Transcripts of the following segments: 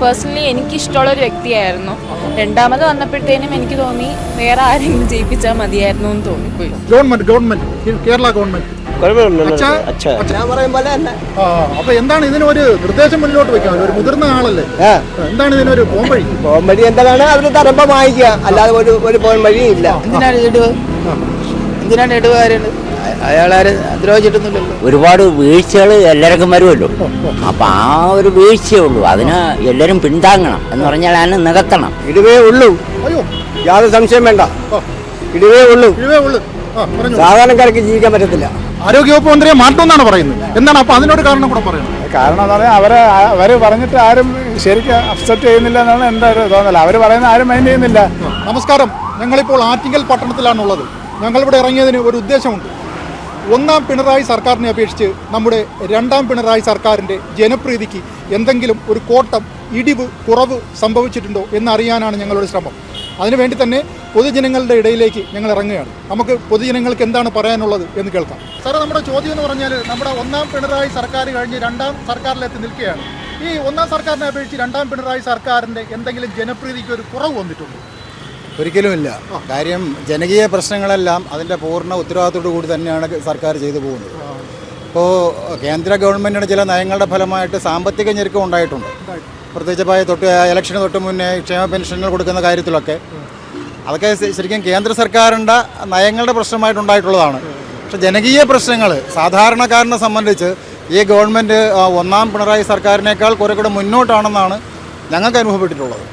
Personally എനിക്ക് ഇഷ്ടമുള്ള ഒരു വ്യക്തിയായിരുന്നു. രണ്ടാമത് വന്നപ്പോഴത്തേനും എനിക്ക് തോന്നി വേറെ ആരെങ്കിലും ജയിപ്പിച്ചാൽ മതിയായിരുന്നു എന്ന് തോന്നിപ്പോയി. Government government Kerala government. അപ്പൊ എന്താണ് ഇതിനൊരു നിർദ്ദേശം മുന്നോട്ട് വെക്കാൻ ഒരു മുതിർന്ന ആളല്ലേ? എന്താണ് ഇതിനൊരു പോംവഴി? പോംവഴി വഴി എന്താണ് അവർ തരുമ്പോ വാങ്ങിക്കുക അല്ലാതെ ഒരു ഒരു പോംവഴിയും ഇല്ല. എന്തിനാണ് ഇടുക എന്തിനാണ് ഇടുകാരുണ്ട് അയാളാരെ ദ്രോഹിച്ചിട്ടൊന്നുമില്ലല്ലോ. ഒരുപാട് വീഴ്ചകൾ എല്ലാവർക്കും വരുമല്ലോ. അപ്പം ആ ഒരു വീഴ്ചയേ ഉള്ളൂ. അതിന് എല്ലാവരും പിന്താങ്ങണം എന്ന് പറഞ്ഞാൽ അതിനെ നികത്തണം. ഇടിവേ ഉള്ളൂ. അയ്യോ യാതൊരു സംശയം വേണ്ട. ഇടിവേ ഉള്ളൂ. ഉള്ളു. സാധാരണക്കാർക്ക് ജീവിക്കാൻ പറ്റത്തില്ല. ആരോഗ്യവകുപ്പ് മന്ത്രിയെ മാറ്റുമെന്നാണ് പറയുന്നത്. എന്താണ് അപ്പൊ അതിനോട് കാരണം കൂടെ പറയുന്നത്? കാരണം എന്ന് പറഞ്ഞാൽ അവരെ അവർ പറഞ്ഞിട്ട് ആരും ശരിക്കും അക്സെപ്റ്റ് ചെയ്യുന്നില്ല എന്നാണ് എന്റെ ഒരു തോന്നൽ. അവർ പറയുന്ന ആരും മൈൻഡ് ചെയ്യുന്നില്ല. നമസ്കാരം. ഞങ്ങളിപ്പോൾ ആറ്റിങ്ങൽ പട്ടണത്തിലാണുള്ളത്. ഞങ്ങളിവിടെ ഇറങ്ങിയതിന് ഒരു ഉദ്ദേശമുണ്ട്. ഒന്നാം പിണറായി സർക്കാരിനെ അപേക്ഷിച്ച് നമ്മുടെ രണ്ടാം പിണറായി സർക്കാരിന്റെ ജനപ്രീതിക്ക് എന്തെങ്കിലും ഒരു കോട്ടം ഇടിവ് കുറവ് സംഭവിച്ചിട്ടുണ്ടോ എന്നറിയാനാണ് ഞങ്ങളുടെ ശ്രമം. അതിനുവേണ്ടി തന്നെ പൊതുജനങ്ങളുടെ ഇടയിലേക്ക് ഞങ്ങൾ ഇറങ്ങുകയാണ്. നമുക്ക് പൊതുജനങ്ങൾക്ക് എന്താണ് പറയാനുള്ളത് എന്ന് കേൾക്കാം. സാറേ നമ്മുടെ ചോദ്യം എന്ന് പറഞ്ഞാൽ നമ്മുടെ ഒന്നാം പിണറായി സർക്കാർ കഴിഞ്ഞ് രണ്ടാം സർക്കാരിലെത്തി നിൽക്കുകയാണ്. ഈ ഒന്നാം സർക്കാരിനെ അപേക്ഷിച്ച് രണ്ടാം പിണറായി സർക്കാരിന്റെ എന്തെങ്കിലും ജനപ്രീതിക്ക് ഒരു കുറവ് വന്നിട്ടുണ്ടോ? ഒരിക്കലുമില്ല. കാര്യം ജനകീയ പ്രശ്നങ്ങളെല്ലാം അതിന്റെ പൂർണ ഉത്തരവാദിത്തോടു കൂടി തന്നെയാണ് സർക്കാർ ചെയ്തു പോകുന്നത്. ഇപ്പോൾ കേന്ദ്ര ഗവൺമെന്റിന്റെ ചില നയങ്ങളുടെ ഫലമായിട്ട് സാമ്പത്തിക ഞെരുക്കം ഉണ്ടായിട്ടുണ്ട്. പ്രത്യേകിച്ച് ഇപ്പോൾ തൊട്ട് ഇലക്ഷന് തൊട്ട് മുന്നേ ക്ഷേമ പെൻഷനുകൾ കൊടുക്കുന്ന കാര്യത്തിലൊക്കെ അതൊക്കെ ശരിക്കും കേന്ദ്ര സർക്കാരിന്റെ നയങ്ങളുടെ പ്രശ്നമായിട്ടുണ്ടായിട്ടുള്ളതാണ് പക്ഷേ ജനകീയ പ്രശ്നങ്ങൾ സാധാരണക്കാരനെ സംബന്ധിച്ച് ഈ ഗവൺമെന്റ് ഒന്നാം പിണറായി സർക്കാരിനേക്കാൾ കുറെ കൂടെ മുന്നോട്ടാണെന്നാണ് ഞങ്ങൾക്ക് അനുഭവപ്പെട്ടിട്ടുള്ളത്.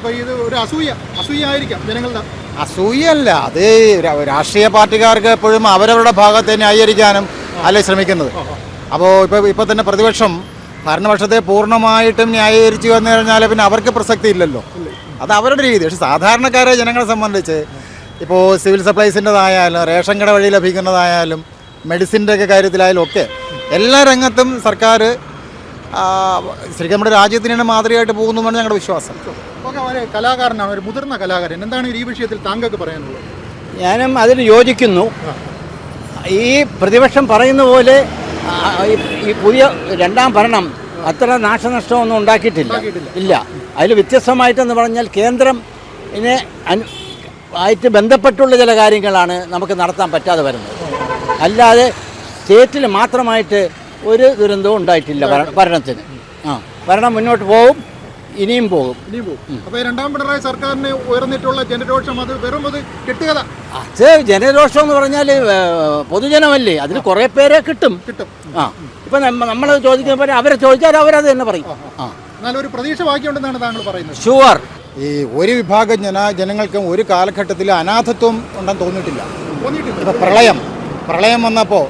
അപ്പോൾ ഇത് ഒരു അസൂയ അസൂയ ആയിരിക്കാം ജനങ്ങളുടെ. അസൂയല്ല അത് രാഷ്ട്രീയ പാർട്ടിക്കാർക്ക് എപ്പോഴും അവരവരുടെ ഭാഗത്തെ ന്യായീകരിക്കാനും അല്ലേ ശ്രമിക്കുന്നത്. അപ്പോൾ ഇപ്പോൾ ഇപ്പോൾ തന്നെ പ്രതിപക്ഷം ഭരണപക്ഷത്തെ പൂർണമായിട്ടും ന്യായീകരിച്ചു എന്ന് കഴിഞ്ഞാൽ പിന്നെ അവർക്ക് പ്രസക്തി ഇല്ലല്ലോ. അത് അവരുടെ രീതി. പക്ഷെ സാധാരണക്കാരെ ജനങ്ങളെ സംബന്ധിച്ച് ഇപ്പോൾ സിവിൽ സപ്ലൈസിന്റെതായാലും റേഷൻ കട വഴി ലഭിക്കുന്നതായാലും മെഡിസിന്റെ ഒക്കെ കാര്യത്തിലായാലും ഒക്കെ എല്ലാ രംഗത്തും സർക്കാർ ശരിക്കും നമ്മുടെ രാജ്യത്തിന് തന്നെ മാതൃകയായിട്ട് പോകുന്നു എന്നാണ് ഞങ്ങളുടെ വിശ്വാസം. ഒരു കലാകാരനാണ് ഒരു മുതിർന്ന കലാകാരൻ. എന്താണ് ഈ വിഷയത്തിൽ താങ്കൾക്ക് പറയാനുള്ളത്? ഞാനും അതിന് യോജിക്കുന്നു. ഈ പ്രതിപക്ഷം പറയുന്ന പോലെ ഈ- പുതിയ രണ്ടാം ഭരണം അത്ര നാശനഷ്ടമൊന്നും ഉണ്ടാക്കിയിട്ടില്ല. ഇല്ല. അതിൽ വ്യത്യസ്തമായിട്ടെന്ന് പറഞ്ഞാൽ കേന്ദ്രം ഇതിനെ ആയിട്ട് ബന്ധപ്പെട്ടുള്ള ചില കാര്യങ്ങളാണ് നമുക്ക് നടത്താൻ പറ്റാതെ വരുന്നത്. അല്ലാതെ സ്റ്റേറ്റിൽ മാത്രമായിട്ട് ഒരു ദുരന്തവും ഉണ്ടായിട്ടില്ല ഭര- ഭരണത്തിന്. ആ ഭരണം മുന്നോട്ട് പോകും ഇനിയും പോകും. ഇനിയും പോകും. അപ്പോൾ രണ്ടാം പിണറായി സർക്കാരിന് ഉയർന്നിട്ടുള്ള ജനരോഷം അത് വെറും അത് കെട്ടുകഥ അത് ജനരോഷം എന്ന് പറഞ്ഞാൽ പൊതുജനമല്ലേ? അതിന് കുറേ പേരെ കിട്ടും. കിട്ടും. ആ. ഇപ്പം നമ്മൾ ചോദിക്കുന്ന പോലെ അവരെ ചോദിച്ചാൽ അവരത് തന്നെ പറയും. ആ എന്നാൽ ഒരു പ്രതീക്ഷ ബാക്കിയുണ്ടെന്നാണ് താങ്കൾ പറയുന്നത്. ഷുവർ ഈ ഒരു വിഭാഗം ജന ജനങ്ങൾക്കും ഒരു കാലഘട്ടത്തിൽ അനാഥത്വം ഉണ്ടെന്ന് തോന്നിയിട്ടില്ല. തോന്നിയിട്ടില്ല. ഇപ്പോൾ പ്രളയം. പ്രളയം വന്നപ്പോൾ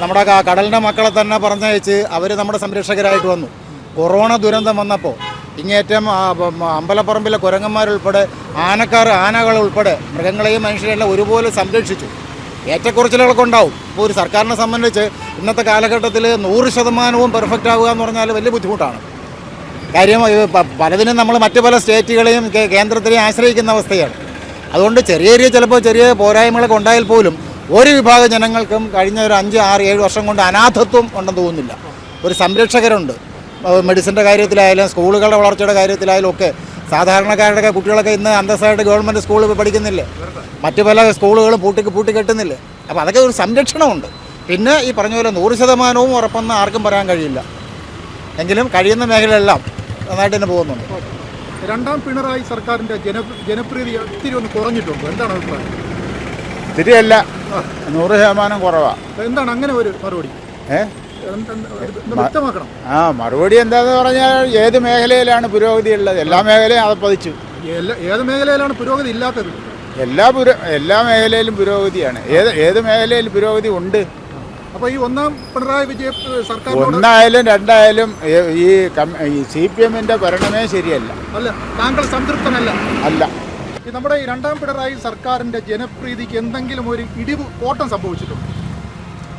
നമ്മുടെ കടലിന്റെ മക്കളെ തന്നെ പറഞ്ഞയച്ച് അവർ നമ്മുടെ സംരക്ഷകരായിട്ട് വന്നു. കൊറോണ ദുരന്തം വന്നപ്പോൾ ഇങ്ങേറ്റം അമ്പലപ്പറമ്പിലെ കുരങ്ങന്മാരുൾപ്പെടെ ആനക്കാർ ആനകൾ ഉൾപ്പെടെ മൃഗങ്ങളെയും മനുഷ്യരെല്ലാം ഒരുപോലെ സംരക്ഷിച്ചു. ഏറ്റക്കുറച്ചിലുകളൊക്കെ ഉണ്ടാവും ഇപ്പോൾ ഒരു സർക്കാരിനെ സംബന്ധിച്ച് ഇന്നത്തെ കാലഘട്ടത്തിൽ നൂറ് ശതമാനവും പെർഫെക്റ്റ് ആവുക എന്ന് പറഞ്ഞാൽ വലിയ ബുദ്ധിമുട്ടാണ്. കാര്യം പലതിനും നമ്മൾ മറ്റു പല സ്റ്റേറ്റുകളെയും കേന്ദ്രത്തിനെയും ആശ്രയിക്കുന്ന അവസ്ഥയാണ്. അതുകൊണ്ട് ചെറിയ ചെറിയ ചിലപ്പോൾ ചെറിയ പോരായ്മകളൊക്കെ ഉണ്ടായാൽ പോലും ഒരു വിഭാഗം ജനങ്ങൾക്കും കഴിഞ്ഞ ഒരു അഞ്ച് ആറ് ഏഴ് വർഷം കൊണ്ട് അനാഥത്വം ഉണ്ടെന്ന് തോന്നുന്നില്ല. ഒരു സംരക്ഷകരുണ്ട്. മെഡിസിന്റെ കാര്യത്തിലായാലും സ്കൂളുകളുടെ വളർച്ചയുടെ കാര്യത്തിലായാലും ഒക്കെ സാധാരണക്കാരുടെ കുട്ടികളൊക്കെ ഇന്ന് അന്തസ്സായിട്ട് ഗവൺമെന്റ് സ്കൂളിൽ പഠിക്കുന്നില്ലേ? മറ്റു പല സ്കൂളുകളും പൂട്ടി പൂട്ടി കെട്ടുന്നില്ലേ അപ്പോൾ അതൊക്കെ ഒരു സംരക്ഷണമുണ്ട്. പിന്നെ ഈ പറഞ്ഞ പോലെ നൂറ് ശതമാനവും ഉറപ്പെന്ന് ആർക്കും പറയാൻ കഴിയില്ല. എങ്കിലും കഴിയുന്ന മേഖലയെല്ലാം നന്നായിട്ട് തന്നെ പോകുന്നുണ്ട്. രണ്ടാം പിണറായി സർക്കാരിന്റെ ജന ജനപ്രീതി ഒത്തിരി ഒന്ന് കുറഞ്ഞിട്ടുണ്ട്. എന്താണ് അഭിപ്രായം? തിരിയല്ല നൂറ് ശതമാനം കുറവാണ് എന്താണ് അങ്ങനെ ഒരു മറുപടി? ഏ? ആ മറുപടി എന്താന്ന് പറഞ്ഞാൽ ഏത് മേഖലയിലാണ് പുരോഗതി ഉള്ളത്? എല്ലാ മേഖലയും അത് പതിച്ചു ഏത് മേഖലയിലാണ് പുരോഗതി ഇല്ലാത്തത്? എല്ലാ പുരോ എല്ലാ മേഖലയിലും പുരോഗതിയാണ്. ഏത് ഏത് മേഖലയിൽ പുരോഗതി ഉണ്ട്? അപ്പോൾ ഈ ഒന്നാം പിണറായി വിജയ സർക്കാർ ഒന്നായാലും രണ്ടായാലും ഈ സി പി എമ്മിന്റെ ഭരണമേ ശരിയല്ല. അല്ല താങ്കൾ സംതൃപ്തനല്ല. അല്ല. നമ്മുടെ ഈ രണ്ടാം പിണറായി സർക്കാരിന്റെ ജനപ്രീതിക്ക് എന്തെങ്കിലും ഒരു ഇടിവ് കോട്ടം സംഭവിച്ചിട്ടുണ്ട്?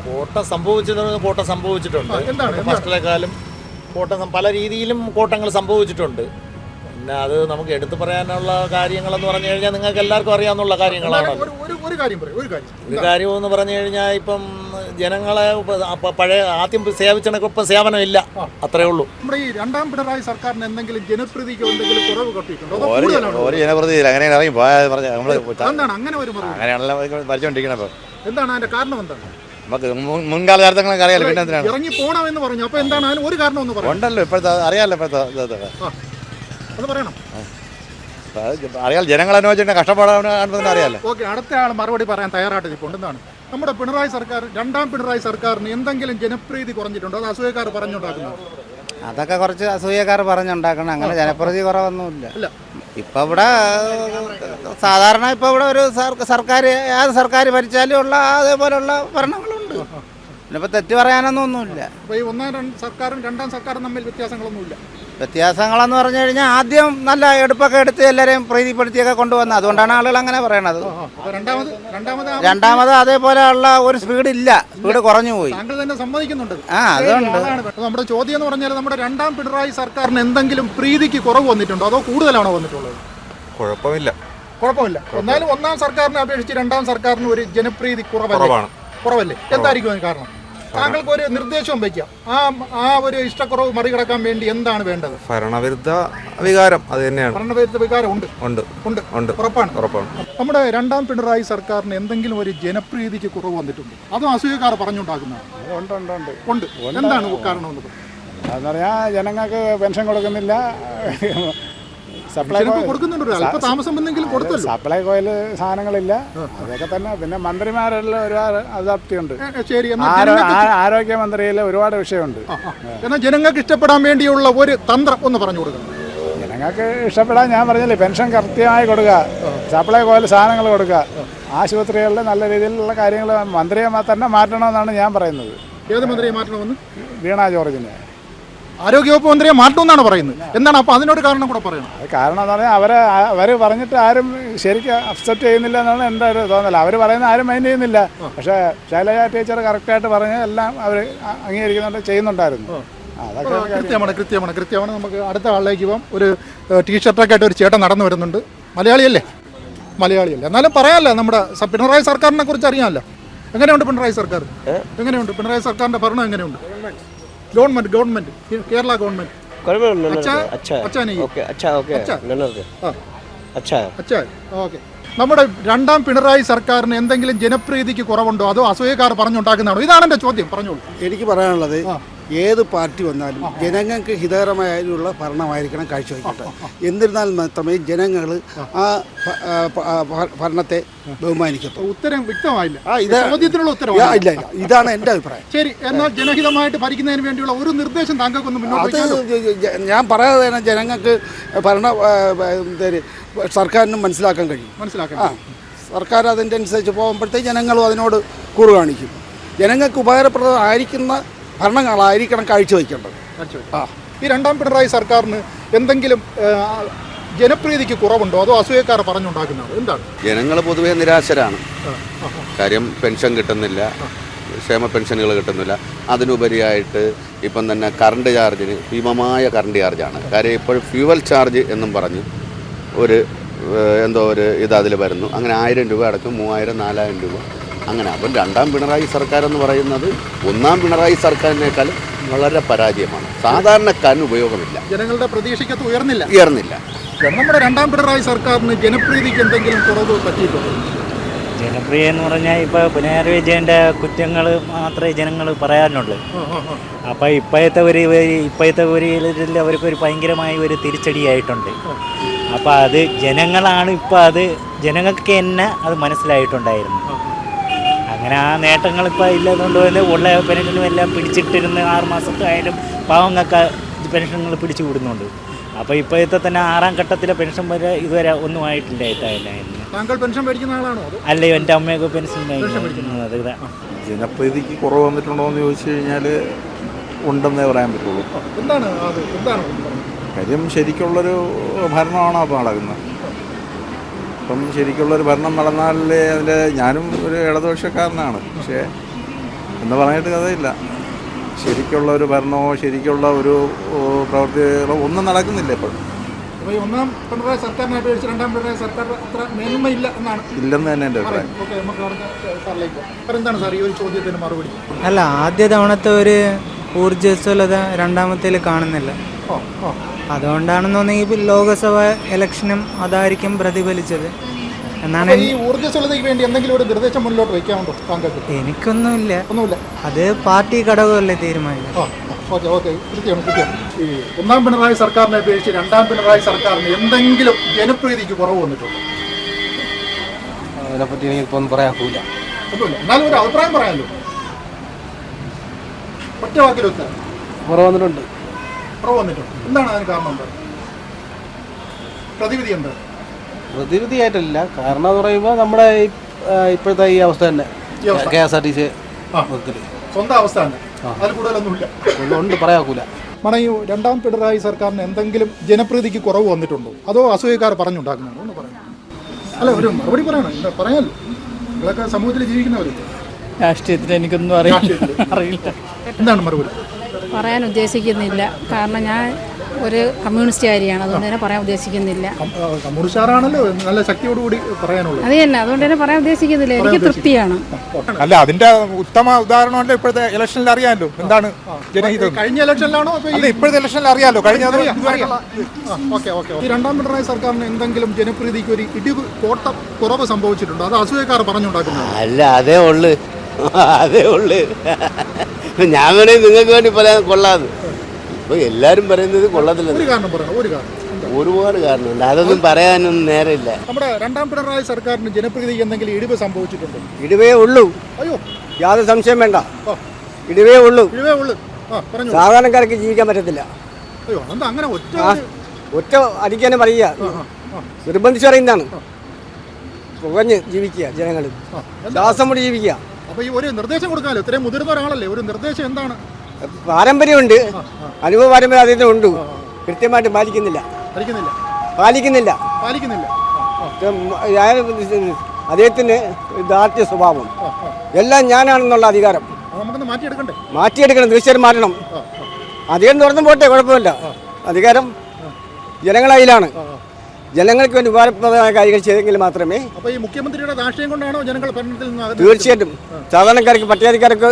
കോട്ടം സംഭവിച്ചിട്ടുണ്ട് കോട്ട സംഭവിച്ചിട്ടുണ്ട്? ഫസ്റ്റിലേക്കാളും കോട്ടം പല രീതിയിലും കോട്ടങ്ങൾ സംഭവിച്ചിട്ടുണ്ട്. പിന്നെ അത് നമുക്ക് എടുത്തു പറയാനുള്ള കാര്യങ്ങളെന്ന് പറഞ്ഞു കഴിഞ്ഞാൽ നിങ്ങൾക്ക് എല്ലാവർക്കും അറിയാവുന്ന കാര്യങ്ങളാണ് ഒരു ഒരു ഒരു കാര്യം പറയും ഒരു കാര്യം. ഒരു കാര്യം എന്ന് പറഞ്ഞു കഴിഞ്ഞാൽ ഇപ്പം ജനങ്ങളെ പഴയ ആദ്യം സേവിച്ചണക്കൊപ്പം സേവനം ഇല്ല അത്രേ ഉള്ളൂ. നമ്മുടെ ഈ രണ്ടാം പിണറായി സർക്കാരിന് എന്തെങ്കിലും ജനപ്രീതിക്ക് എന്തെങ്കിലും കുറവ് കട്ടിയിട്ടുണ്ടോ? ഒരു ജനപ്രതി അങ്ങനെ ഇറങ്ങി പറഞ്ഞ നമ്മൾ എന്താണ്? അങ്ങനെ ഒരു അങ്ങനെയാണല്ലോ ഭരിച്ചോണ്ടിരിക്കണം എന്താണ് അതിന്റെ കാരണം എന്താണ്? നമുക്ക് മുൻ- മുൻകാല ചരിത്രങ്ങളൊക്കെ അറിയാലോ പിന്നെ എന്തിനാണ്? ഇറങ്ങി പോണമെന്ന് പറഞ്ഞു. അപ്പൊ എന്താണ്? അതിന് ഒരു കാരണം ഒന്ന് പറയാം ഉണ്ടല്ലോ ഇപ്പോഴത്തെ അറിയാലോ ഇപ്പോഴത്തെ ഇതൊക്കെ അത്. പറയണം. ജനങ്ങൾ അനുഭവിച്ചിട്ട് കഷ്ടപ്പാടാണ് അറിയാലോ. ഓക്കെ അടുത്ത ആൾ മറുപടി പറയാൻ തയ്യാറായിട്ട് എന്താണ്? നമ്മുടെ പിണറായി സർക്കാർ രണ്ടാം പിണറായി സർക്കാരിന് എന്തെങ്കിലും ജനപ്രീതി കുറഞ്ഞിട്ടുണ്ടോ? അത് അസൂയക്കാർ പറഞ്ഞുണ്ടാക്കുന്നു. അതൊക്കെ കുറച്ച് അസൂയക്കാർ പറഞ്ഞുണ്ടാക്കണം. അങ്ങനെ ജനപ്രീതി കുറവൊന്നുമില്ല. ഇല്ല. ഇപ്പൊ ഇവിടെ സാധാരണ ഇപ്പൊ ഇവിടെ ഒരു സർ- സർക്കാർ ഏത് സർക്കാർ ഭരിച്ചാലും ഉള്ള അതേപോലെയുള്ള ഭരണങ്ങളുണ്ട് പിന്നെ ഇപ്പൊ തെറ്റ് പറയാനൊന്നും ഒന്നുമില്ല. അപ്പൊ ഈ ഒന്നാം രണ്ട് സർക്കാരും രണ്ടാം സർക്കാരും തമ്മിൽ വ്യത്യാസങ്ങളൊന്നുമില്ല. വ്യത്യാസങ്ങളെന്ന് പറഞ്ഞു കഴിഞ്ഞാൽ ആദ്യം നല്ല എടുപ്പൊക്കെ എടുത്ത് എല്ലാവരെയും പ്രീതിപ്പെടുത്തിയൊക്കെ കൊണ്ടുവന്നത് അതുകൊണ്ടാണ് ആളുകൾ അങ്ങനെ പറയണത്. രണ്ടാമത് രണ്ടാമത് അതേപോലെ ഉള്ള ഒരു സ്പീഡ് ഇല്ല. സ്പീഡ് കുറഞ്ഞു പോയി. താങ്കൾ തന്നെ സമ്മതിക്കുന്നുണ്ട്. ആ അതുണ്ട്. നമ്മുടെ ചോദ്യം എന്ന് പറഞ്ഞാൽ നമ്മുടെ രണ്ടാം പിണറായി സർക്കാരിന് എന്തെങ്കിലും പ്രീതിക്ക് കുറവ് വന്നിട്ടുണ്ടോ? അതോ കൂടുതലാണോ വന്നിട്ടുള്ളത്? കുഴപ്പമില്ല. കുഴപ്പമില്ല. എന്നാലും ഒന്നാം സർക്കാരിനെ അപേക്ഷിച്ച് രണ്ടാം സർക്കാരിന് ഒരു ജനപ്രീതി കുറവാണ്. കുറവല്ലേ? എന്തായിരിക്കും അതിന് കാരണം? താങ്കൾക്ക് ഒരു നിർദ്ദേശവും വയ്ക്കാം. ആ ആ ഒരു ഇഷ്ടക്കുറവ് മറികടക്കാൻ വേണ്ടി എന്താണ് വേണ്ടത്? ഭരണവിരുദ്ധ വികാരം അത് തന്നെയാണ്. ഭരണവിരുദ്ധ വികാരം ഉണ്ട്. ഉണ്ട്. ഉണ്ട്. ഉണ്ട്. ഉറപ്പാണ്. ഉറപ്പാണ്. നമ്മുടെ രണ്ടാം പിണറായി സർക്കാരിന് എന്തെങ്കിലും ഒരു ജനപ്രീതിക്ക് കുറവ് വന്നിട്ടുണ്ട്. അതും അസൂയക്കാർ പറഞ്ഞുണ്ടാക്കുന്നതാണ്. ഉണ്ട് ഉണ്ട് ഉണ്ട്. ഉണ്ട്. എന്താണ് കാരണം എന്ന് പറയാം ജനങ്ങൾക്ക് പെൻഷൻ കൊടുക്കുന്നില്ല. സപ്ലൈകോയിൽ സാധനങ്ങളില്ല. അതൊക്കെ തന്നെ പിന്നെ മന്ത്രിമാരെല്ലാം ഒരുപാട് അതാപ്തി ഉണ്ട് ഏ, ശരി എന്നാൽ ആരോ- ജനങ്ങൾക്ക് ആ- ആരോഗ്യമന്ത്രിയിൽ ഒരുപാട് വിഷയമുണ്ട്. എന്നാൽ ജനങ്ങൾക്ക് ഇഷ്ടപ്പെടാൻ വേണ്ടിയുള്ള ഒരു തന്ത്രം ഒന്ന് പറഞ്ഞു കൊടുക്കണം ജനങ്ങൾക്ക് ഇഷ്ടപ്പെടാൻ ഞാൻ പറഞ്ഞില്ലേ പെൻഷൻ കൃത്യമായി കൊടുക്കുക സപ്ലൈ കോയിൽ സാധനങ്ങൾ കൊടുക്കുക. ആശുപത്രികളിൽ നല്ല രീതിയിലുള്ള കാര്യങ്ങൾ മന്ത്രിയെ തന്നെ മാറ്റണമെന്നാണ് ഞാൻ പറയുന്നത്. ഏത് മന്ത്രിയെ മാറ്റണമെന്ന്? വീണ ജോർജിനെ. ആരോഗ്യവകുപ്പ് മന്ത്രിയെ മാറ്റണമെന്നാണ് പറയുന്നത്. എന്താണ് അപ്പോൾ അതിനോട് കാരണം കൂടെ പറയണം? അത് കാരണം എന്ന് പറഞ്ഞാൽ അവരെ അവർ പറഞ്ഞിട്ട് ആരും ശരിക്കും അക്സെപ്റ്റ് ചെയ്യുന്നില്ല എന്നാണ് എന്റെ ഒരു തോന്നൽ അവർ പറയുന്ന ആരും മൈൻഡ് ചെയ്യുന്നില്ല. പക്ഷേ ശൈലജ ടീച്ചർ കറക്റ്റായിട്ട് പറഞ്ഞ് എല്ലാം അവർ അംഗീകരിക്കുന്നുണ്ട് ചെയ്യുന്നുണ്ടായിരുന്നു. കൃത്യമാണ് കൃത്യമാണ് കൃത്യമാണ്. നമുക്ക് അടുത്ത ആളിലേക്ക് പോകാം ഒരു ടീഷർട്ടൊക്കെ ആയിട്ട് ഒരു ചേട്ടൻ നടന്നു വരുന്നുണ്ട്. മലയാളിയല്ലേ? മലയാളിയല്ലേ. എന്നാലും പറയാമല്ലോ നമ്മുടെ പിണറായി സർക്കാരിനെ കുറിച്ച് അറിയാമല്ലോ. എങ്ങനെയുണ്ട് പിണറായി സർക്കാർ? എങ്ങനെയുണ്ട്? പിണറായി സർക്കാരിന്റെ ഭരണം എങ്ങനെയുണ്ട്? ഗവൺമെന്റ് ഗവൺമെന്റ് കേരള ഗവൺമെന്റ് अच्छा अच्छा नहीं ഓക്കെ അച്ഛാ ഓക്കെ अच्छा ആ അച്ഛാ അച്ഛാ ഓക്കെ നമ്മുടെ രണ്ടാം പിണറായി സർക്കാരിന് എന്തെങ്കിലും ജനപ്രീതിക്ക് കുറവുണ്ടോ അതോ അസൂയക്കാർ പറഞ്ഞുണ്ടാക്കുന്നതാണോ ഇതാണ് എൻ്റെ ചോദ്യം പറഞ്ഞോളൂ എനിക്ക് പറയാനുള്ളത് ആ. ഏത് പാർട്ടി വന്നാലും ജനങ്ങൾക്ക് ഹിതകരമായുള്ള ഭരണമായിരിക്കണം കാഴ്ചവെക്കേണ്ടത്. എന്നിരുന്നാൽ മാത്രമേ ജനങ്ങൾ ആ ഭരണത്തെ ബഹുമാനിക്കത്തുള്ളൂ. ഉത്തരം വ്യക്തമായില്ല. ചോദ്യത്തിനുള്ള ഉത്തരം ഇല്ല ഇല്ല. ഇതാണ് എന്റെ അഭിപ്രായം. ശരി എന്നാൽ ജനഹിതമായിട്ട് ഭരിക്കുന്നതിന് വേണ്ടിയുള്ള ഒരു നിർദ്ദേശം താങ്കൾക്കൊന്ന് മുന്നോട്ട് ഞാൻ പറയാതെ തന്നെ ജനങ്ങൾക്ക് ഭരണ സർക്കാരിനും മനസ്സിലാക്കാൻ കഴിയും. മനസ്സിലാക്കണം ആ സർക്കാർ അതിന്റെ അനുസരിച്ച് പോകുമ്പോഴത്തേക്ക് ജനങ്ങളും അതിനോട് കൂറ് കാണിക്കും. ജനങ്ങൾക്ക് ഉപകാരപ്രദമായിരിക്കുന്ന ഭരണങ്ങളായിരിക്കണം കാഴ്ചവെക്കേണ്ടത് ആ. ഈ രണ്ടാം പിണറായി സർക്കാരിന് എന്തെങ്കിലും ജനപ്രീതിക്ക് കുറവുണ്ടോ? അതോ അസൂയക്കാർ പറഞ്ഞുണ്ടാക്കുന്നത്? എന്താണ്? ജനങ്ങൾ പൊതുവെ നിരാശരാണ്. കാര്യം പെൻഷൻ കിട്ടുന്നില്ല. ക്ഷേമ പെൻഷനുകൾ കിട്ടുന്നില്ല. അതിനുപരിയായിട്ട് ഇപ്പം തന്നെ കറണ്ട് ചാർജിന് ഭീമമായ കറണ്ട് ചാർജാണ്. കാര്യം ഇപ്പോൾ ഫ്യൂവൽ ചാർജ് എന്നും പറഞ്ഞ് ഒരു എന്തോ ഒരു ഇത് അതിൽ വരുന്നു. അങ്ങനെ ആയിരം രൂപ അടക്കം മൂവായിരം നാലായിരം രൂപ അങ്ങനെ. അപ്പം രണ്ടാം പിണറായി സർക്കാർ എന്ന് പറയുന്നത് ഒന്നാം പിണറായി സർക്കാരിനേക്കാൾ വളരെ പരാജയമാണ്. സാധാരണക്കാരന് ഉപയോഗമില്ല. ജനങ്ങളുടെ പ്രതീക്ഷയ്ക്കത്ത് ഉയർന്നില്ല. ഉയർന്നില്ല. നമ്മുടെ രണ്ടാം പിണറായി സർക്കാരിന് ജനപ്രീതിക്ക് എന്തെങ്കിലും കുറവ് പറ്റിയിട്ടുണ്ടോ? ജനപ്രിയ എന്ന് പറഞ്ഞാൽ ഇപ്പോൾ പിണറായി വിജയന്റെ കുറ്റങ്ങൾ മാത്രമേ ജനങ്ങൾ പറയാനുള്ളൂ അപ്പോൾ ഇപ്പോഴത്തെ ഒരു ഇപ്പോഴത്തെ ഒരു ഇതിൽ അവർക്കൊരു ഭയങ്കരമായ ഒരു തിരിച്ചടിയായിട്ടുണ്ട്. അപ്പോൾ അത് ജനങ്ങളാണ് ഇപ്പോൾ അത് ജനങ്ങൾക്ക് തന്നെ അത് മനസ്സിലായിട്ടുണ്ടായിരുന്നു. അങ്ങനെ ആ നേട്ടങ്ങൾ ഇപ്പോൾ ഇല്ലാത്തതുകൊണ്ട് തന്നെ ഉള്ള പെൻഷനും എല്ലാം പിടിച്ചിട്ടിരുന്ന് ആറ് മാസത്തായാലും പാവങ്ങൾക്ക് പെൻഷനുകൾ പിടിച്ചു കൂടുന്നുണ്ട്. അപ്പോൾ ഇപ്പോഴത്തെ തന്നെ ആറാം ഘട്ടത്തിലെ പെൻഷൻ വരെ ഇതുവരെ ഒന്നും ആയിട്ടില്ല ഇതായിരുന്നു താങ്കൾ പെൻഷൻ മേടിക്കുന്ന ആളാണോ അല്ല അല്ലയോ എന്റെ അമ്മയൊക്കെ പെൻഷൻ ജനപ്രീതിക്ക് കുറവ് വന്നിട്ടുണ്ടോ എന്ന് ചോദിച്ചു കഴിഞ്ഞാൽ ഉണ്ടെന്നേ പറയാൻ പറ്റുള്ളൂ. എന്താണ് കാര്യം ശരിക്കുള്ളൊരു ഭരണമാണ് അപ്പോൾ നടക്കുന്നത്. അപ്പം ശരിക്കുള്ളൊരു ഭരണം നടന്നാലേ അതിന്റെ ഞാനും ഒരു ഇടതുപക്ഷക്കാരനാണ്. പക്ഷേ എന്ന് പറഞ്ഞിട്ട് കഥയില്ല. ശരിക്കുള്ള ഒരു ഭരണമോ ശരിക്കുള്ള ഒരു പ്രവൃത്തികളോ ഒന്നും നടക്കുന്നില്ല ഇപ്പോൾ അപ്പോൾ ഈ ഒന്നാം പിണറായി സർക്കാരിനെ അപേക്ഷിച്ച് രണ്ടാം പിണറായി സർക്കാർ അത്ര മേന്മയില്ല എന്നാണ്. ഇല്ലെന്ന് തന്നെ എന്റെ അഭിപ്രായം. ഓക്കെ നമുക്ക് സാറിലേക്ക് എന്താണ് സാർ ഈ ഒരു ചോദ്യത്തിന് മറുപടി? അല്ല ആദ്യ തവണത്തെ ഒരു ഊർജസ്വലത രണ്ടാമത്തേൽ കാണുന്നില്ല. ഓ ഓ. അതുകൊണ്ടാണെന്ന് തോന്നുന്നു ഈ ലോകസഭ ഇലക്ഷനും അതായിരിക്കും പ്രതിഫലിച്ചത്. എന്നാണ് ഈ ഊർജസ്വലതയ്ക്ക് വേണ്ടി എന്തെങ്കിലും ഒരു നിർദ്ദേശം മുന്നിലോട്ട് വയ്ക്കാമുണ്ടോ താങ്കൾക്ക്? എനിക്കൊന്നുമില്ല. ഒന്നുമില്ല. അത് പാർട്ടി ഘടകമല്ലേ തീരുമാനം? ആ ഓക്കെ ഓക്കെ. കൃത്യമാണ് കൃത്യമാണ്. ഈ ഒന്നാം പിണറായി സർക്കാരിനെ അപേക്ഷിച്ച് രണ്ടാം പിണറായി സർക്കാരിന് എന്തെങ്കിലും ജനപ്രീതിക്ക് കുറവ് വന്നിട്ടുണ്ടോ? അതിനെപ്പറ്റി എനിക്കിപ്പോൾ ഒന്നും പറയാൻ പോകില്ല എന്നാലും ഒരു അഭിപ്രായം പറയാമല്ലോ ഒറ്റ വാക്കിൽ ഉത്തരം കുറവ് വന്നിട്ടുണ്ട്. കുറവ് വന്നിട്ടുണ്ട് എന്താണ് അതിന് കാരണം? എന്താ പ്രതിവിധി എന്താ? പ്രതിവിധിയായിട്ടില്ല. കാരണം എന്ന് പറയുമ്പോൾ നമ്മുടെ ഇപ്പോഴത്തെ ഈ അവസ്ഥ തന്നെ. ഈ അവസ്ഥ. K S R T C സ്വന്തം അവസ്ഥ തന്നെ. അതിൽ കൂടുതലൊന്നുമില്ല. ഒന്നും പറയാക്കൂല. മണ ഈ രണ്ടാം പിണറായി സർക്കാരിന് എന്തെങ്കിലും ജനപ്രീതിക്ക് കുറവ് വന്നിട്ടുണ്ടോ? അതോ അസൂയക്കാർ ഒന്ന് പറയാം. അല്ല ഒരു മറുപടി പറയണം. എന്താ പറയാമല്ലോ നിങ്ങളൊക്കെ സമൂഹത്തിൽ ജീവിക്കുന്നവരല്ലേ? രാഷ്ട്രീയത്തിൽ എനിക്കൊന്നും അറിയില്ല. എന്താണ് മറുപടി? പറയാൻ ഉദ്ദേശിക്കുന്നില്ല. കാരണം ഞാൻ ഒരു കമ്മ്യൂണിസ്റ്റുകാരിയാണ് അതുകൊണ്ട് തന്നെ പറയാൻ ഉദ്ദേശിക്കുന്നില്ല. കമ്മ്യൂണിസ്റ്റുകാരാണല്ലോ നല്ല ശക്തിയോടുകൂടി പറയാനുള്ളത്. അത് തന്നെ. അതുകൊണ്ട് തന്നെ പറയാൻ ഉദ്ദേശിക്കുന്നില്ല. എനിക്ക് തൃപ്തിയാണ്. അല്ല അതിന്റെ ഉത്തമ ഉദാഹരണമല്ലേ ഇപ്പോഴത്തെ ഇലക്ഷനിൽ അറിയാമല്ലോ എന്താണ് ജനഹിതം? കഴിഞ്ഞ ഇലക്ഷനിലാണോ അല്ല ഇപ്പോഴത്തെ ഇലക്ഷനിൽ അറിയാമല്ലോ കഴിഞ്ഞ. ഈ രണ്ടാം പിണറായി സർക്കാരിന് എന്തെങ്കിലും ജനപ്രീതിക്ക് ഒരു ഇടിവ് കോട്ട കുറവ് സംഭവിച്ചിട്ടുണ്ടോ? അത് അസൂയക്കാർ പറഞ്ഞുണ്ടാക്കുന്നത്. അല്ല അതേ ഉള്ളു. അതേ ഉള്ളു. ഞാൻ വേണേ നിങ്ങൾക്ക് വേണ്ടി പറയാൻ കൊള്ളാതെ ഇപ്പൊ എല്ലാരും പറയുന്നത് കൊള്ളത്തില്ല ഒരു കാരണം പറയണം ഒരു കാരണം. ഒരുപാട് കാരണമുണ്ട്. അതൊന്നും പറയാനൊന്നും നേരമില്ല. നമ്മുടെ രണ്ടാം പിണറായി സർക്കാരിന് ജനപ്രീതി എന്തെങ്കിലും ഇടിവ് സംഭവിച്ചിട്ടുണ്ടോ? ഇടിവേ ഉള്ളൂ. അയ്യോ. യാതൊരു സംശയം വേണ്ട. ഇടിവേ ഉള്ളൂ. ഇടിവേ ഉള്ളു. സാധാരണക്കാർക്ക് ജീവിക്കാൻ പറ്റത്തില്ല. അയ്യോ എന്താ അങ്ങനെ ഒറ്റ ഒറ്റ അടിക്കാനും പറയുക. നിർബന്ധിച്ച് പറയുന്നതാണ്. പുകഞ്ഞ് ജീവിക്കുക ജനങ്ങൾ? ശ്വാസം മുടി ജീവിക്കുക. അപ്പൊ ഈ ഒരു നിർദ്ദേശം കൊടുക്കാമല്ലോ? ഇത്രയും മുതിർന്ന ഒരാളല്ലേ? ഒരു നിർദ്ദേശം എന്താണ്? പാരമ്പര്യമുണ്ട്. അനുഭവ പാരമ്പര്യം അതിന് ഉണ്ട് കൃത്യമായിട്ട് പാലിക്കുന്നില്ല. പാലിക്കുന്നില്ല. പാലിക്കുന്നില്ല. അദ്ദേഹത്തിന് ദാർഢ്യ സ്വഭാവം. എല്ലാം ഞാനാണെന്നുള്ള അധികാരം. മാറ്റിയെടുക്കണം. തീർച്ചയായും മാറ്റണം. അദ്ദേഹം തുറന്നും പോട്ടെ കുഴപ്പമില്ല. അധികാരം ജനങ്ങളതിലാണ് ജനങ്ങൾക്ക് വേണ്ടി ഉപകാരപ്രദമായ കാര്യങ്ങൾ ചെയ്തെങ്കിൽ മാത്രമേ അപ്പോൾ ഈ മുഖ്യമന്ത്രിയുടെ രാഷ്ട്രീയം കൊണ്ടാണോ ജനങ്ങൾ ഭരണത്തിൽ നിന്ന് തീർച്ചയായിട്ടും. സാധാരണക്കാർക്ക് പട്ടികാരിക്കാർക്ക്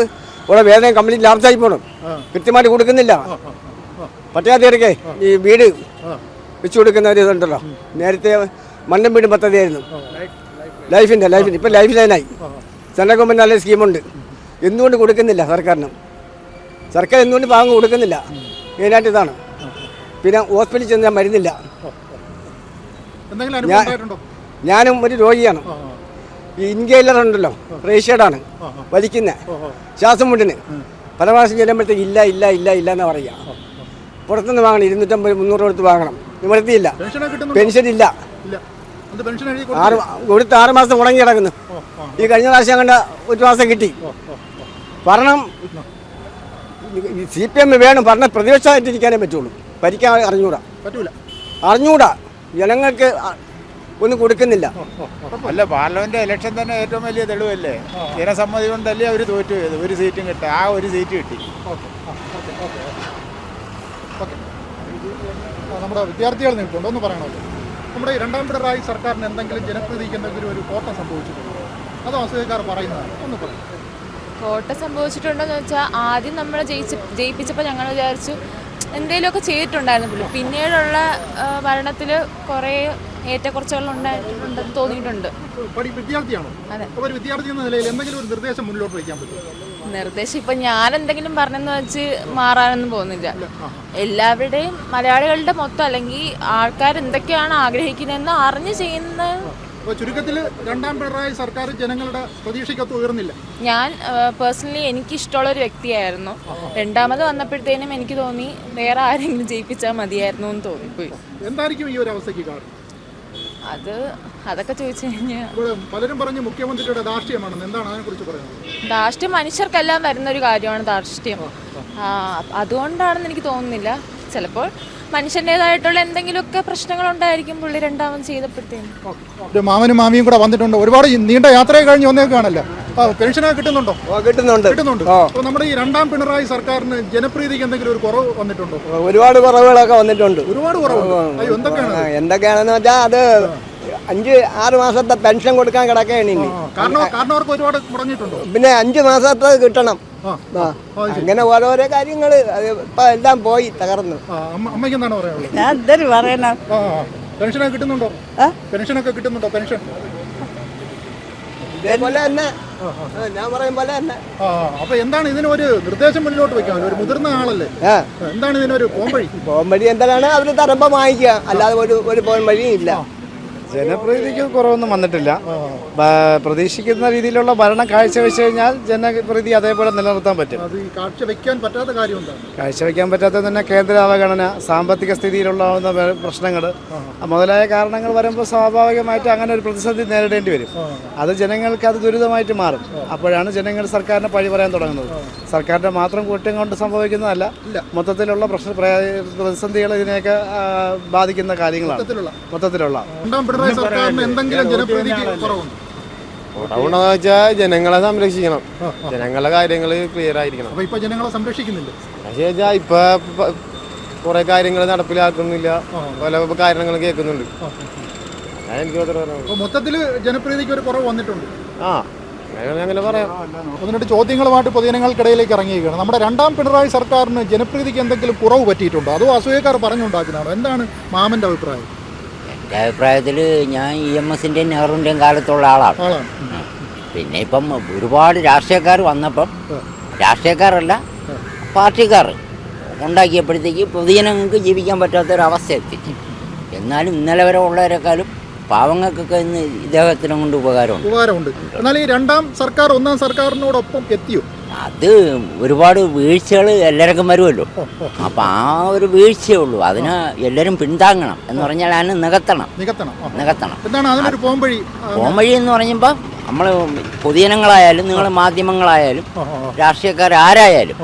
ഉള്ള വേദന കംപ്ലീറ്റ് ലാഭത്തായി പോകണം കൃത്യമായിട്ട് കൊടുക്കുന്നില്ല. പട്ടികാരിക്കാർക്ക് ഈ വീട് വെച്ചു കൊടുക്കുന്ന ഒരു ഇതുണ്ടല്ലോ. നേരത്തെ മണ്ണും വീടും പദ്ധതിയായിരുന്നു. ലൈഫിന്റെ ലൈഫിന്റെ ഇപ്പം ലൈഫ് ലൈനായി. സെൻട്രൽ ഗവൺമെന്റ് നല്ല സ്കീമുണ്ട്. എന്തുകൊണ്ട് കൊടുക്കുന്നില്ല സർക്കാരിന്? സർക്കാർ എന്തുകൊണ്ട് പാങ്ങ് കൊടുക്കുന്നില്ല? മെയിനായിട്ട് ഇതാണ്. പിന്നെ ഹോസ്പിറ്റലിൽ ചെന്നാൽ മരുന്നില്ല എന്തെങ്കിലും അനുഭവം ഞാൻ- ഉണ്ടായിട്ടുണ്ടോ ഞാനും ഒരു രോഗിയാണ്. ഈ ഇൻഹേലർ ഉണ്ടല്ലോ റേഷ്യഡാണ് വലിക്കുന്ന. ശ്വാസം മുട്ടിന് പല പ്രാവശ്യം ചെല്ലുമ്പോഴത്തേക്ക് ഇല്ല ഇല്ല ഇല്ല ഇല്ല എന്ന് പറയുക. പുറത്തുനിന്ന് വാങ്ങണം ഇരുന്നൂറ്റമ്പത് മുന്നൂറ് കൊടുത്ത് വാങ്ങണം. നിവർത്തിയില്ല പെൻഷൻ ഇല്ല ആറ് കൊടുത്ത് ആറ് മാസം മുടങ്ങി കിടക്കുന്നു. ഈ കഴിഞ്ഞ പ്രാവശ്യം കണ്ട ഒരു മാസം കിട്ടി. ഭരണം സി പി എം വേണം. ഭരണ പ്രതിപക്ഷമായിട്ടിരിക്കാനേ പറ്റുള്ളൂ. ഭരിക്കാൻ അറിഞ്ഞൂടാ. അറിഞ്ഞൂടാ. ജനങ്ങൾക്ക് ഒന്നും കൊടുക്കുന്നില്ല. അല്ല പാർലമെന്റ് ഇലക്ഷൻ തന്നെ ഏറ്റവും വലിയ തെളിവല്ലേ? ജനസമ്മതി കൊണ്ടല്ലേ അവർ തോറ്റു പോയത്? ഒരു സീറ്റും കിട്ടി ആ ഒരു സീറ്റ് കിട്ടി. ഓക്കെ ഓക്കെ നമ്മുടെ വിദ്യാർത്ഥികൾ നിൽപ്പുണ്ട്. ഒന്ന് പറയണമല്ലോ. നമ്മുടെ രണ്ടാം പിണറായി സർക്കാരിന് എന്തെങ്കിലും ജനപ്രീതിക്ക് എന്തെങ്കിലും ഒരു കോട്ട സംഭവിച്ചിട്ടുണ്ടോ? അതോ അസൂയക്കാർ പറയുന്നതാണ്. ഒന്ന് പറയാം. കോട്ട സംഭവിച്ചിട്ടുണ്ടോന്ന് വെച്ചാൽ ആദ്യം നമ്മളെ ജയിച്ച് ജയിപ്പിച്ചപ്പോൾ ഞങ്ങൾ വിചാരിച്ചു എന്തെങ്കിലുമൊക്കെ ചെയ്തിട്ടുണ്ടായിരുന്നു പുള്ളി. പിന്നീടുള്ള ഭരണത്തിൽ കുറേ ഏറ്റക്കുറച്ചുകൾ ഉണ്ടായിട്ടുണ്ടെന്ന് തോന്നിയിട്ടുണ്ട്. വിദ്യാർത്ഥിയാണോ? അതെ. വിദ്യാർത്ഥി എന്ന നിലയിൽ എന്തെങ്കിലും ഒരു നിർദ്ദേശം മുന്നോട്ട് വയ്ക്കാൻ പറ്റും നിർദ്ദേശം ഇപ്പം ഞാൻ എന്തെങ്കിലും പറഞ്ഞെന്ന് വെച്ച് മാറാനൊന്നും പോകുന്നില്ല. എല്ലാവരുടെയും മലയാളികളുടെ മൊത്തം അല്ലെങ്കിൽ ആൾക്കാർ എന്തൊക്കെയാണ് ആഗ്രഹിക്കുന്നതെന്ന് അറിഞ്ഞു ചെയ്യുന്ന അപ്പോൾ ചുരുക്കത്തിൽ രണ്ടാം പിണറായി സർക്കാർ ജനങ്ങളുടെ പ്രതീക്ഷയ്ക്കൊത്ത് ഉയർന്നില്ല. ഞാൻ പേഴ്സണലി എനിക്ക് ഇഷ്ടമുള്ള ഒരു വ്യക്തിയായിരുന്നു. രണ്ടാമത് വന്നപ്പോഴത്തേനും എനിക്ക് തോന്നി വേറെ ആരെങ്കിലും ജയിപ്പിച്ചാൽ മതിയായിരുന്നു എന്ന് തോന്നിപ്പോയി. എന്തായിരിക്കും ഈ ഒരു അവസ്ഥയ്ക്ക് കാരണം? അത് അതൊക്കെ ചോദിച്ചു കഴിഞ്ഞാൽ പലരും പറഞ്ഞു മുഖ്യമന്ത്രിയുടെ ധാർഷ്ട്യമാണെന്ന്. എന്താണ് അതിനെക്കുറിച്ച് പറയുന്നത്? ധാർഷ്ട്യം മനുഷ്യർക്കെല്ലാം വരുന്ന ഒരു കാര്യമാണ് ധാർഷ്ട്യം. ആ, അതുകൊണ്ടാണെന്ന് എനിക്ക് തോന്നുന്നില്ല. ചിലപ്പോൾ മനുഷ്യന്റെതായിട്ടുള്ള എന്തെങ്കിലുമൊക്കെ പ്രശ്നങ്ങൾ ഉണ്ടായിരിക്കും പുള്ളി രണ്ടാമത് ചെയ്തപ്പോഴത്തേക്കും മാമനും മാമിയും കൂടെ വന്നിട്ടുണ്ട്. ഒരുപാട് നീണ്ട യാത്രയെ കഴിഞ്ഞ് വന്നേക്കാണല്ലോ. പെൻഷനൊക്കെ കിട്ടുന്നുണ്ടോ? കിട്ടുന്നുണ്ട്. കിട്ടുന്നുണ്ട്. അപ്പോൾ നമ്മുടെ ഈ രണ്ടാം പിണറായി സർക്കാരിന് ജനപ്രീതിക്ക് എന്തെങ്കിലും ഒരു കുറവ് വന്നിട്ടുണ്ടോ? ഒരുപാട് കുറവുകളൊക്കെ വന്നിട്ടുണ്ട്. ഒരുപാട് കുറവുണ്ട്. അയ്യോ എന്തൊക്കെയാണ് എന്തൊക്കെയാണെന്ന് വെച്ചാൽ അത് അഞ്ച് ആറ് മാസത്തെ പെൻഷൻ കൊടുക്കാൻ കിടക്കുകയാണ് ഇനി. കാരണം കാരണവർക്ക് ഒരുപാട് മുടങ്ങിയിട്ടുണ്ടോ? പിന്നെ അഞ്ച് മാസത്തെ കിട്ടണം. അങ്ങനെ ഓരോരോ കാര്യങ്ങൾ ഇപ്പൊ എല്ലാം പോയി തകർന്നു. അമ്മയ്ക്ക് എന്താണ് പറയാനുള്ളത്? ഞാൻ എന്തൊരു പറയണം. പെൻഷനൊക്കെ കിട്ടുന്നുണ്ടോ? പെൻഷനൊക്കെ കിട്ടുന്നുണ്ടോ? പെൻഷൻ? ഇതേപോലെ തന്നെ. ഞാൻ പറയും പോലെ തന്നെ. അപ്പൊ എന്താണ് ഇതിനൊരു നിർദ്ദേശം മുന്നിലോട്ട് വെക്കാൻ ഒരു മുതിർന്ന ആളല്ലേ? എന്താണ് ഇതിനൊരു പോംവഴി? പോംവഴി വഴി എന്താണ്? അവർ തരമ്പം വാങ്ങിക്കുക. അല്ലാതെ ഒരു ഒരു പോംവഴിയും വഴിയും ഇല്ല ജനപ്രീതിക്ക് കുറവൊന്നും വന്നിട്ടില്ല. പ്രതീക്ഷിക്കുന്ന രീതിയിലുള്ള ഭരണം കാഴ്ചവെച്ച് കഴിഞ്ഞാൽ ജനപ്രീതി അതേപോലെ നിലനിർത്താൻ പറ്റും. അത് ഈ കാഴ്ച വെക്കാൻ പറ്റാത്ത കാര്യം കാഴ്ചവെക്കാൻ പറ്റാത്ത തന്നെ കേന്ദ്ര അവഗണന സാമ്പത്തിക സ്ഥിതിയിലുണ്ടാവുന്ന പ്രശ്നങ്ങൾ. മുതലായ കാരണങ്ങൾ വരുമ്പോൾ സ്വാഭാവികമായിട്ട് അങ്ങനെ ഒരു പ്രതിസന്ധി നേരിടേണ്ടി വരും. അത് ജനങ്ങൾക്ക് അത് ദുരിതമായിട്ട് മാറും. അപ്പോഴാണ് ജനങ്ങൾ സർക്കാരിനെ പഴി പറയാൻ തുടങ്ങുന്നത്. സർക്കാരിന്റെ മാത്രം കുറ്റം കൊണ്ട് സംഭവിക്കുന്നതല്ല. മൊത്തത്തിലുള്ള പ്രശ്ന പ്രതിസന്ധികൾ ഇതിനെയൊക്കെ ബാധിക്കുന്ന കാര്യങ്ങളാണ്. മൊത്തത്തിലുള്ള. പിണറായി സർക്കാരിന് എന്തെങ്കിലും ജനപ്രീതിക്ക് കുറവുണ്ട്? കുറവുണ്ടെന്ന് വെച്ചാൽ ജനങ്ങളെ സംരക്ഷിക്കണം. ജനങ്ങളുടെ കാര്യങ്ങൾ ക്ലിയർ ആയിരിക്കണം. അപ്പൊ ഇപ്പൊ ജനങ്ങളെ സംരക്ഷിക്കുന്നില്ല? വെച്ചാൽ ഇപ്പൊ കുറെ കാര്യങ്ങൾ നടപ്പിലാക്കുന്നില്ല. പല കാര്യങ്ങൾ കേൾക്കുന്നുണ്ട്. എനിക്ക് മൊത്തത്തിൽ ജനപ്രീതിക്ക് ഒരു കുറവ് വന്നിട്ടുണ്ട്. ആ അങ്ങനെ അങ്ങനെ പറയാം. എന്നിട്ട് ചോദ്യങ്ങളുമായിട്ട് പൊതുജനങ്ങൾക്കിടയിലേക്ക് ഇറങ്ങിയിരിക്കുകയാണ്. നമ്മുടെ രണ്ടാം പിണറായി സർക്കാരിന് ജനപ്രീതിക്ക് എന്തെങ്കിലും കുറവ് പറ്റിയിട്ടുണ്ടോ? അതോ അസൂയക്കാർ പറഞ്ഞുണ്ടാക്കുന്നതാണോ? എന്താണ് മാമന്റെ അഭിപ്രായം? എന്റെ അഭിപ്രായത്തിൽ ഞാൻ ഇ എം എസിന്റെയും നെഹ്റുവിന്റെയും കാലത്തുള്ള ആളാണ്. പിന്നെ ഇപ്പം ഒരുപാട് രാഷ്ട്രീയക്കാർ വന്നപ്പം രാഷ്ട്രീയക്കാരല്ല പാർട്ടിക്കാർ ഉണ്ടാക്കിയപ്പോഴത്തേക്ക് പൊതുജനങ്ങൾക്ക് ജീവിക്കാൻ പറ്റാത്തൊരവസ്ഥ എത്തിച്ചു എന്നാലും ഇന്നലെ വരെ ഉള്ളവരെക്കാളും പാവങ്ങൾക്കൊക്കെ ഇന്ന് ഇദ്ദേഹത്തിനെ കൊണ്ട് ഉപകാരമുണ്ട്. ഉപകാരമുണ്ട്. എന്നാൽ ഈ രണ്ടാം സർക്കാർ ഒന്നാം സർക്കാരിനോടൊപ്പം എത്തിയോ? അത് ഒരുപാട് വീഴ്ചകൾ എല്ലാവർക്കും വരുമല്ലോ. അപ്പം ആ ഒരു വീഴ്ചയേ ഉള്ളൂ. അതിന് എല്ലാവരും പിന്താങ്ങണം എന്ന് പറഞ്ഞാൽ അതിന് നികത്തണം. നികത്തണം. നികത്തണം. എന്താണ് അതിനൊരു പോംവഴി? എന്ന് പറയുമ്പോൾ നമ്മൾ പൊതുജനങ്ങളായാലും നിങ്ങൾ മാധ്യമങ്ങളായാലും രാഷ്ട്രീയക്കാർ ആരായാലും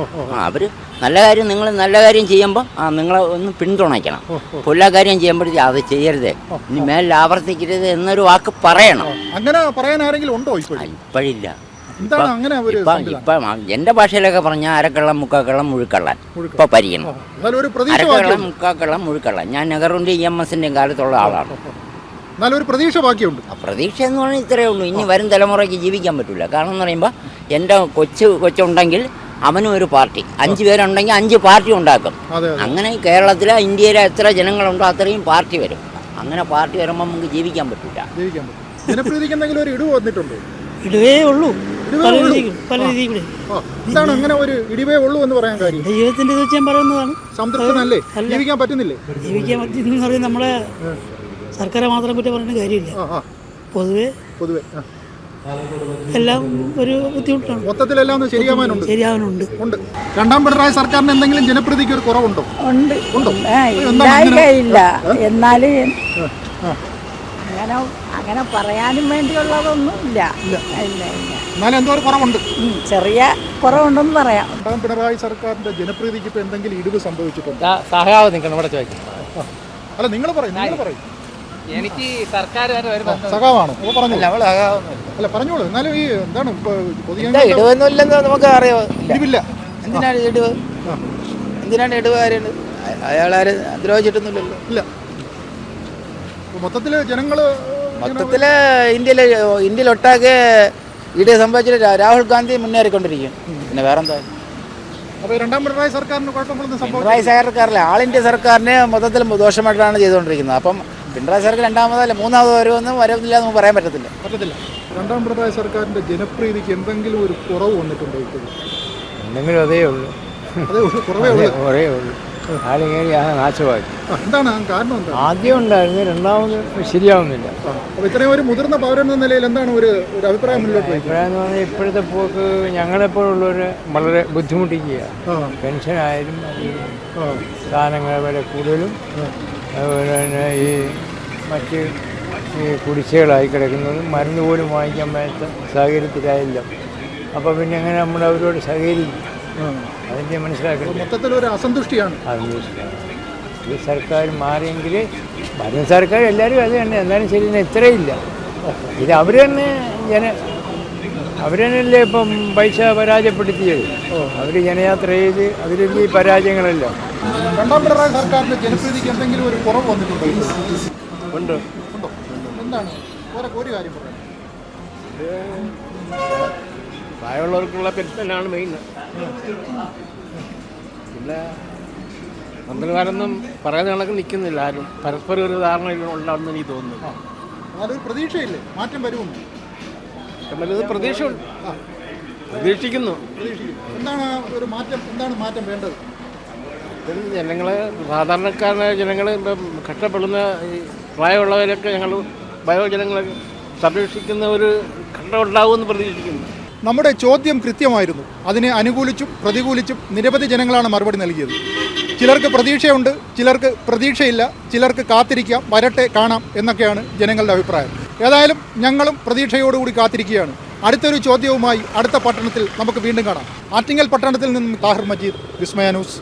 അവർ നല്ല കാര്യം നിങ്ങൾ നല്ല കാര്യം ചെയ്യുമ്പോൾ ആ നിങ്ങളെ ഒന്ന് പിന്തുണയ്ക്കണം. പൊല്ലാ കാര്യം ചെയ്യുമ്പോഴത്തേക്ക് അത് ചെയ്യരുത്. ഇനി മേലിൽ ആവർത്തിക്കരുത് എന്നൊരു വാക്ക് പറയണം. അങ്ങനെ പറയാൻ ആരെങ്കിലും ഉണ്ടോ ഇപ്പോഴും? ഇപ്പോഴില്ല. ഇപ്പം? എന്റെ ഭാഷയിലൊക്കെ പറഞ്ഞാൽ അരക്കള്ളം മുക്കാക്കള്ളം മുഴുക്കള്ളൻ ഇപ്പം പരിഗണം അരക്കള്ളം മുക്കാക്കള്ളം മുഴുക്കള്ളൻ ഞാൻ നെഹ്റുവിന്റെ ഇ എം എസിന്റെയും കാലത്തുള്ള ആളാണ്. എന്നാലും ഒരു പ്രതീക്ഷ ബാക്കിയുണ്ട്. ആ പ്രതീക്ഷ എന്ന് പറഞ്ഞാൽ ഇത്രയേ ഉള്ളൂ. ഇനി വരും തലമുറയ്ക്ക് ജീവിക്കാൻ പറ്റില്ല കാരണം എന്ന് പറയുമ്പോൾ എന്റെ കൊച്ചു കൊച്ചുണ്ടെങ്കിൽ അവനും ഒരു പാർട്ടി. അഞ്ച് പേരുണ്ടെങ്കിൽ അഞ്ച് പാർട്ടി ഉണ്ടാക്കും. അതെ അങ്ങനെ കേരളത്തിലെ ഇന്ത്യയിലെ എത്ര ജനങ്ങളുണ്ടോ അത്രയും പാർട്ടി വരും. അങ്ങനെ പാർട്ടി വരുമ്പോൾ നമുക്ക് ജീവിക്കാൻ പറ്റില്ല ജീവിക്കാൻ പറ്റും ജനപ്രീതിക്ക് എന്തെങ്കിലും ഒരു ഇടിവ് വന്നിട്ടുണ്ടോ? ഇടുവേ ഉള്ളൂ. ഉള്ളൂ. ആ, എന്താണ് അങ്ങനെ ഒരു ഇടിവേ ഉള്ളൂ എന്ന് പറയാൻ കാര്യം? പറയുന്നതാണ്. സംതൃപ്തനല്ലേ? ജീവിക്കാൻ പറ്റുന്നില്ലേ? ജീവിക്കാൻ പറ്റുന്ന നമ്മളെ സർക്കാരെ മാത്രം കുറ്റം പറഞ്ഞിട്ട് കാര്യമില്ല. പൊതുവേ പൊതുവേ. എല്ലാം ഒരു ബുദ്ധിമുട്ടാണ്. മൊത്തത്തിലെല്ലാം ഒന്ന് ശരിയാവാനുണ്ട്. ശരിയാവാനുണ്ട്. ഉണ്ട്. രണ്ടാം പിണറായി സർക്കാരിന് എന്തെങ്കിലും ജനപ്രീതിക്ക് ഒരു കുറവുണ്ടോ? ഉണ്ട്. ഉണ്ടോ? ഇല്ല എന്നാലും അങ്ങനെ അങ്ങനെ പറയാനും വേണ്ടിയുള്ളതൊന്നും ഇല്ല. ഇല്ല. ഇല്ല എന്നാലും എന്തോ കുറവുണ്ട്. ചെറിയ കുറവുണ്ടെന്ന് പറയാം. രണ്ടാം പിണറായി സർക്കാരിന്റെ ജനപ്രീതിക്ക് ഇപ്പൊ എന്തെങ്കിലും ഇടിവ് സംഭവിച്ചിട്ടുണ്ട്? സഹായം നിൽക്കണം ഇവിടെ ചോദിക്കും അല്ല നിങ്ങൾ പറയും നിങ്ങൾ പറയും. എനിക്ക് സർക്കാർ വരെ ഒരു സഖാവാണോ? അപ്പൊ പറഞ്ഞു അല്ല പറഞ്ഞോളൂ. എന്നാലും ഈ എന്താണ് ഇടുവൊന്നുമില്ലെന്ന് നമുക്ക് അറിയോ. ഇടിവില്ല. എന്തിനാണ് ഇടുവ്? എന്തിനാണ് ഇടുവ് കാര്യം അയാളാര് ദ്രോഹിച്ചിട്ടൊന്നുമില്ലല്ലോ ഇല്ല. മൊത്തത്തിൽ ജനങ്ങൾ മൊത്തത്തിൽ ഇന്ത്യയിലെ ഇന്ത്യയിലൊട്ടാകെ ഇടിയെ സംബന്ധിച്ചിട്ട് രാഹുൽ ഗാന്ധി മുന്നേറിക്കൊണ്ടിരിക്കും. പിന്നെ വേറെന്താ? പിണറായി സർക്കാരിന് പിണറായി സർക്കാരിലെ ആൾ ഇന്ത്യ സർക്കാരിനെ മൊത്തത്തിൽ ദോഷമായിട്ടാണ് ചെയ്തുകൊണ്ടിരിക്കുന്നത്. അപ്പം പിണറായി സർക്കാർ രണ്ടാമതല്ല മൂന്നാമത് വരുമെന്നും വരുന്നില്ല എന്ന് പറയാൻ പറ്റത്തില്ല. പറ്റത്തില്ല. രണ്ടാം പിണറായി സർക്കാരിന്റെ ജനപ്രീതിക്ക് എന്തെങ്കിലും ഒരു കുറവ് വന്നിട്ടുണ്ടോ എന്തെങ്കിലും അതേ ഉള്ളൂ. അതേ ഉള്ളൂ കുറവേ ഉള്ളൂ. ഉള്ളൂ. ആളിങ്ങനെ നാശമാക്കി. ആ, എന്താണ് കാരണം ആദ്യം ഉണ്ടായിരുന്നു രണ്ടാമത് ശരിയാവുന്നില്ല. അപ്പോൾ ഇത്രയും ഒരു മുതിർന്ന പൗരൻ എന്ന നിലയിൽ എന്താണ് ഒരു ഒരു അഭിപ്രായം മുന്നോട്ട് വയ്ക്കുന്നത്? അഭിപ്രായം എന്ന് പറഞ്ഞാൽ ഇപ്പോഴത്തെ പോക്ക് ഞങ്ങളെപ്പോഴുള്ളവർ വളരെ ബുദ്ധിമുട്ടിക്കുക പെൻഷൻ പെൻഷനായാലും സാധനങ്ങൾ വരെ കൂടുതലും. അതുപോലെ തന്നെ ഈ മറ്റ് ഈ കുടിശ്ശികളായി കിടക്കുന്നതും മരുന്ന് പോലും വാങ്ങിക്കാൻ പറ്റാത്ത സാഹചര്യത്തിലായില്ല. അപ്പോൾ പിന്നെ എങ്ങനെ നമ്മൾ അവരോട് സഹകരിക്കും? അതിന് അതിന്റെ മനസ്സിലാക്കുന്നത് മൊത്തത്തിൽ ഒരു അസന്തുഷ്ടിയാണ്. അസന്തുഷ്ടിയാണ്. ഈ സർക്കാർ മാറിയെങ്കിൽ വരുന്ന സർക്കാർ എല്ലാവരും അത് തന്നെ. എന്നാലും ശരി ഇത്രയില്ല. ഇത് അവർ തന്നെ ജന അവരല്ലേ ഇപ്പം പൈസ പരാജയപ്പെടുത്തിയത്? അവർ ജനയാത്ര ചെയ്ത് അതിൽ ഈ പരാജയങ്ങളല്ല. രണ്ടാം പിണറായി സർക്കാരിന്റെ ജനപ്രീതിക്ക് എന്തെങ്കിലും ഒരു കുറവ് വന്നിട്ടുണ്ടോ ഇപ്പോൾ? ഉണ്ട്? ഉണ്ടോ? എന്താണ്? ഒരു ഒരു കാര്യം പ്രായമുള്ളവർക്കുള്ള പെൻഷനാണ് മെയിൻ. പിന്നെ മന്ത്രിമാരൊന്നും പറയുന്ന കണക്ക് നിൽക്കുന്നില്ല. ആരും പരസ്പരം ഒരു ധാരണ ഉണ്ടാവുമെന്ന് എനിക്ക് തോന്നുന്നു. അതൊരു പ്രതീക്ഷയില്ലേ? മാറ്റം വരുമെന്ന് വലുത് പ്രതീക്ഷ പ്രതീക്ഷിക്കുന്നു. എന്താണ് ഒരു മാറ്റം? എന്താണ് മാറ്റം വേണ്ടത്? ജനങ്ങൾ സാധാരണക്കാരായ ജനങ്ങൾ ഇപ്പം കഷ്ടപ്പെടുന്ന ഈ പ്രായമുള്ളവരൊക്കെ ഞങ്ങൾ വയോജനങ്ങളെ സംരക്ഷിക്കുന്ന ഒരു ഘട്ടം ഉണ്ടാവുമെന്ന് പ്രതീക്ഷിക്കുന്നു. നമ്മുടെ ചോദ്യം കൃത്യമായിരുന്നു. അതിനെ അനുകൂലിച്ചും പ്രതികൂലിച്ചും നിരവധി ജനങ്ങളാണ് മറുപടി നൽകിയത്. ചിലർക്ക് പ്രതീക്ഷയുണ്ട് ചിലർക്ക് പ്രതീക്ഷയില്ല ചിലർക്ക് കാത്തിരിക്കാം വരട്ടെ കാണാം എന്നൊക്കെയാണ് ജനങ്ങളുടെ അഭിപ്രായം. ഏതായാലും ഞങ്ങളും പ്രതീക്ഷയോടുകൂടി കാത്തിരിക്കുകയാണ്. അടുത്തൊരു ചോദ്യവുമായി അടുത്ത പട്ടണത്തിൽ നമുക്ക് വീണ്ടും കാണാം. ആറ്റിങ്ങൽ പട്ടണത്തിൽ നിന്നും താഹിർ മജീദ് വിസ്മയ ന്യൂസ്.